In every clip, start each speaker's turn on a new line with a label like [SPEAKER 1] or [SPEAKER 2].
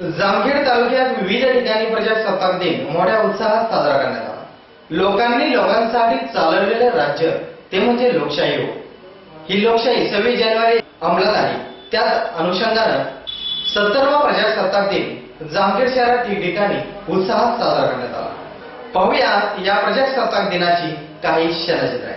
[SPEAKER 1] जामखेड तालुक्यात विविध ठिकाणी प्रजासत्ताक दिन मोठ्या उत्साहात साजरा करण्यात आला. लोकांनी लोकांसाठी चालवलेलं राज्य ते म्हणजे लोकशाही हो. ही लोकशाही सव्वीस जानेवारी अंमलात आली. त्याच अनुषंगानं सत्तरवा प्रजासत्ताक दिन जामखेड शहरात ठिकठिकाणी उत्साहात साजरा करण्यात आला. पाहूया या प्रजासत्ताक दिनाची काही क्षणचित्रे.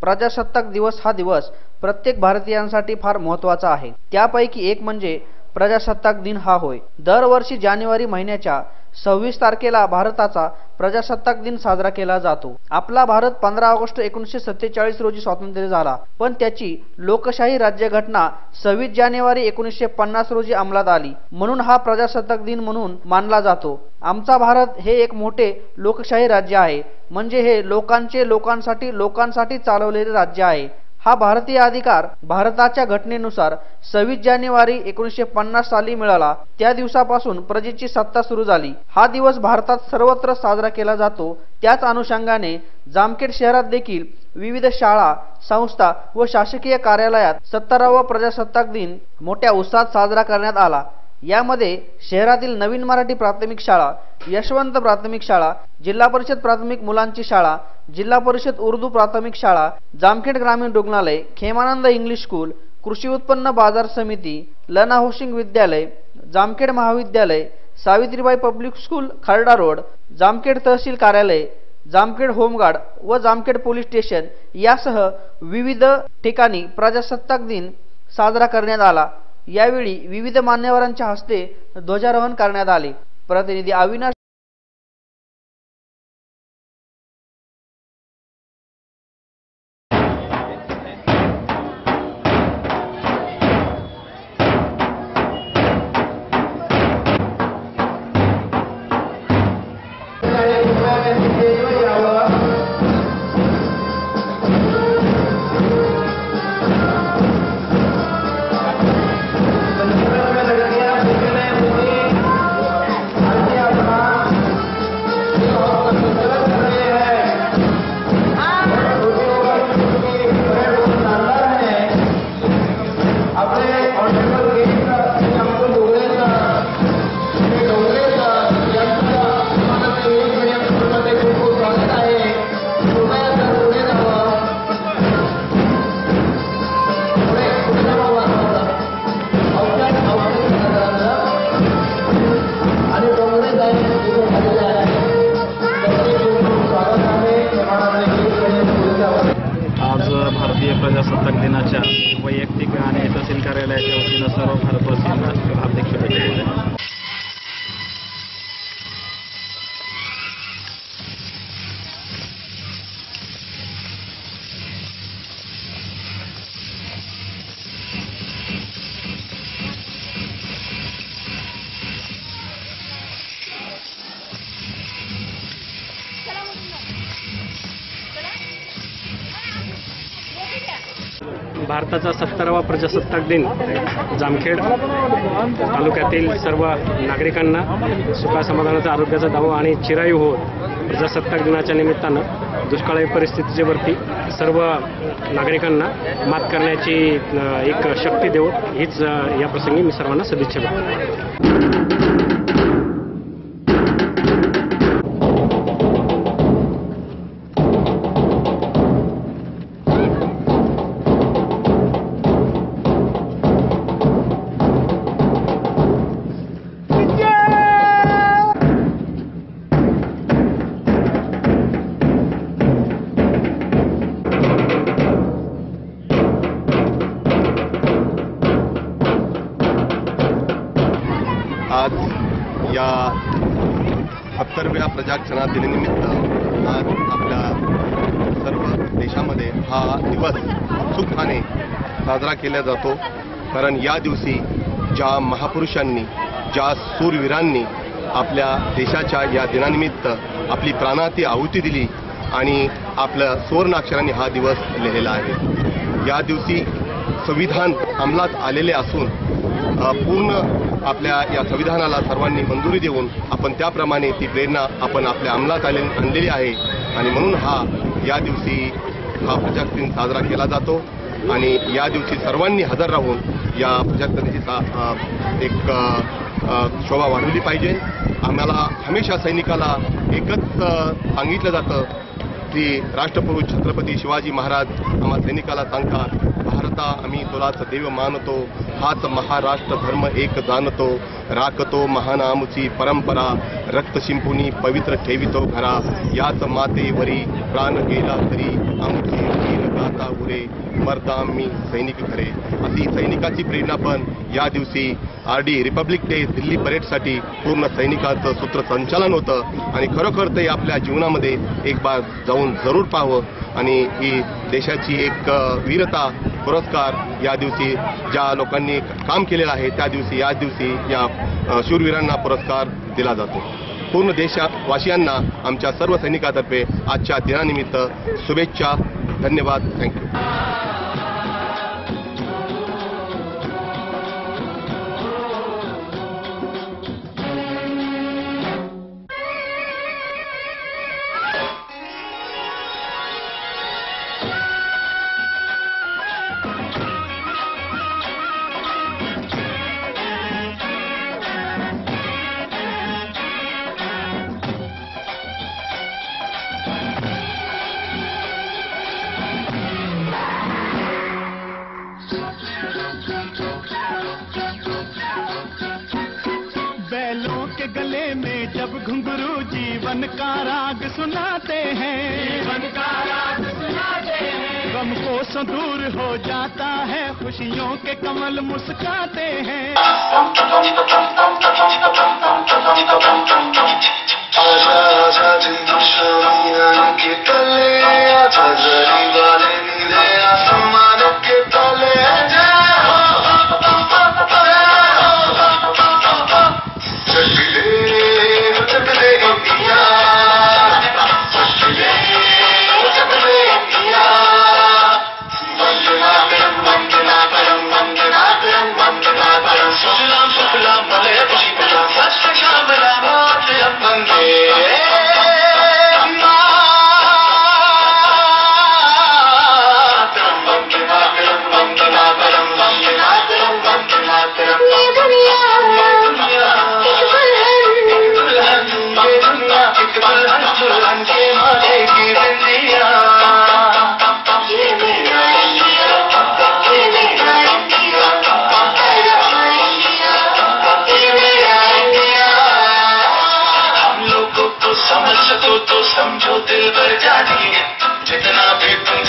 [SPEAKER 2] प्रजासत्ताक दिवस हा दिवस प्रत्येक भारतीयांसाठी फार महत्त्वाचा आहे. त्यापैकी एक म्हणजे प्रजासत्ताक दिन हा होय. दरवर्षी जानेवारी महिन्याच्या सव्वीस तारखेला भारताचा प्रजासत्ताक दिन साजरा केला जातो. आपला भारत पंधरा ऑगस्ट एकोणीसशे सत्तेचाळीस रोजी स्वातंत्र्य झाला. पण त्याची लोकशाही राज्यघटना सव्वीस जानेवारी एकोणीसशे पन्नास रोजी अंमलात आली. म्हणून हा प्रजासत्ताक दिन म्हणून मानला जातो. आमचा भारत हे एक मोठे लोकशाही राज्य आहे. म्हणजे हे लोकांचे लोकांसाठी लोकांसाठी चालवलेले राज्य आहे. हा भारतीय अधिकार भारताच्या घटनेनुसार सव्वीस जानेवारी एकोणीसशे पन्नास साली मिळाला. त्या दिवसापासून प्रजेची सत्ता सुरू झाली. हा दिवस भारतात सर्वत्र साजरा केला जातो. त्याच अनुषंगाने जामखेड शहरात देखील विविध शाळा संस्था व शासकीय कार्यालयात सत्तरावा प्रजासत्ताक दिन मोठ्या उत्साहात साजरा करण्यात आला. यामध्ये शहरातील नवीन मराठी प्राथमिक शाळा यशवंत प्राथमिक शाळा जिल्हा परिषद प्राथमिक मुलांची शाळा जिल्हा परिषद उर्दू प्राथमिक शाळा जामखेड ग्रामीण रुग्णालय खेमानंद इंग्लिश स्कूल कृषी उत्पन्न बाजार समिती लना होशिंग विद्यालय जामखेड महाविद्यालय Savitribai public school Kharda road Jamkhed तहसील कार्यालय जामखेड होमगार्ड व जामखेड पोलीस स्टेशन यासह विविध ठिकाणी प्रजासत्ताक दिन साजरा करण्यात आला. यावेळी विविध मान्यवरांच्या हस्ते ध्वजारोहण करण्यात आले. प्रतिनिधी अविनाश
[SPEAKER 3] भारताचा सत्तरावा प्रजासत्ताक दिन जामखेड तालुक्यातील सर्व नागरिकांना सुखासमाधानाचा आरोग्याचा दावा आणि चिरायू हो प्रजासत्ताक दिनाच्या निमित्तानं दुष्काळी परिस्थितीच्यावरती सर्व नागरिकांना मात करण्याची एक शक्ती देऊ हीच या प्रसंगी मी सर्वांना सदिच्छा देतो
[SPEAKER 4] या प्रजाक्षणा दिनानिमित्त आज आपल्या सर्व देशामध्ये हा दिवस उत्सुकाने साजरा केला जातो. कारण या दिवशी ज्या महापुरुषांनी ज्या सूरवीरांनी आपल्या देशाच्या या दिनानिमित्त आपली प्राणाती आहुती दिली आणि आपल्या सुवर्णाक्षरांनी हा दिवस लिहिलेला आहे. या दिवशी संविधान अंमलात आलेले असून पूर्ण आपल्या या संविधानाला सर्वांनी मंजुरी देऊन आपण त्याप्रमाणे ती प्रेरणा आपण आपल्या अंमलात आले आणलेली आहे. आणि म्हणून हा या दिवशी हा प्रजासत्ताक दिन साजरा केला जातो. आणि या दिवशी सर्वांनी हजर राहून या प्रजासत्ताक सा- एक शोभा वाढवली पाहिजे. आम्हाला हमेशा सैनिकाला एकच सांगितलं जातं की राष्ट्रपुरुष छत्रपती शिवाजी महाराज आम्हा सैनिकाला सांगतात भारता आम्ही तुलाच देव मानतो हाच महाराष्ट्र धर्म एक जाणतो राखतो महानामची परंपरा रक्त शिंपुनी पवित्र ठेवितो घरा याच मातेवरी प्राण गेला तरी आमची वीर गाता उरे मरता आम्ही सैनिक खरे अशी सैनिकाची प्रेरणा पण या दिवशी R D republic day Delhi परेडसाठी पूर्ण सैनिकांचं सूत्रसंचालन होतं आणि खरोखर ते आपल्या जीवनामध्ये एक बार जाऊन जरूर पाहावं. आणि ही देशाची एक वीरता पुरस्कार या दिवशी ज्या लोकांनी काम केलेलं आहे त्या दिवशी या दिवशी या शूरवीरांना पुरस्कार दिला जातो. पूर्ण देशवासियांना आमच्या सर्व सैनिकातर्फे आजच्या दिनानिमित्त शुभेच्छा. धन्यवाद. थँक्यू
[SPEAKER 5] जब घुंघरू जीवन का राग सुनाते हैं। जीवन का राग सुनाते हैं। गम को सदूर हो जाता है खुशियों के कमल मुस्काते हैं।
[SPEAKER 6] आजा आजा तो समझो दिल भर जानी। जितना भी तुम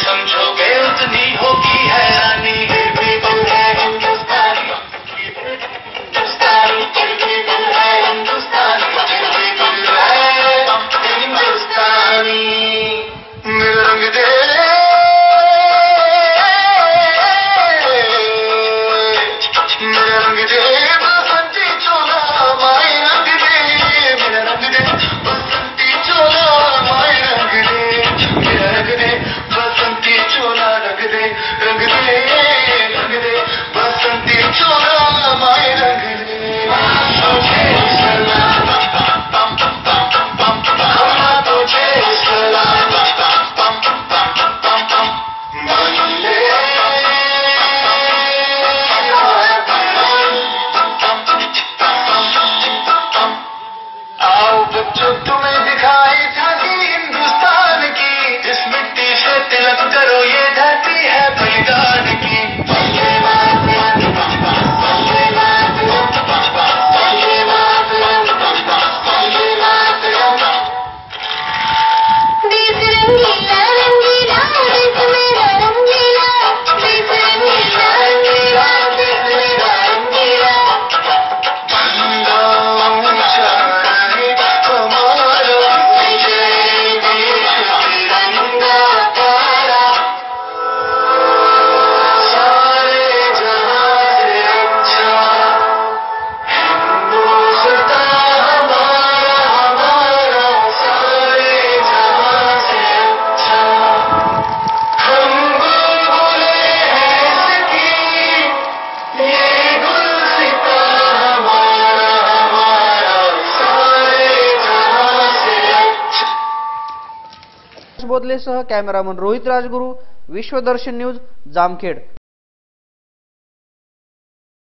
[SPEAKER 2] बोदलेसह कॅमेरामन रोहित राजगुरू विश्वदर्शन न्यूज जामखेड.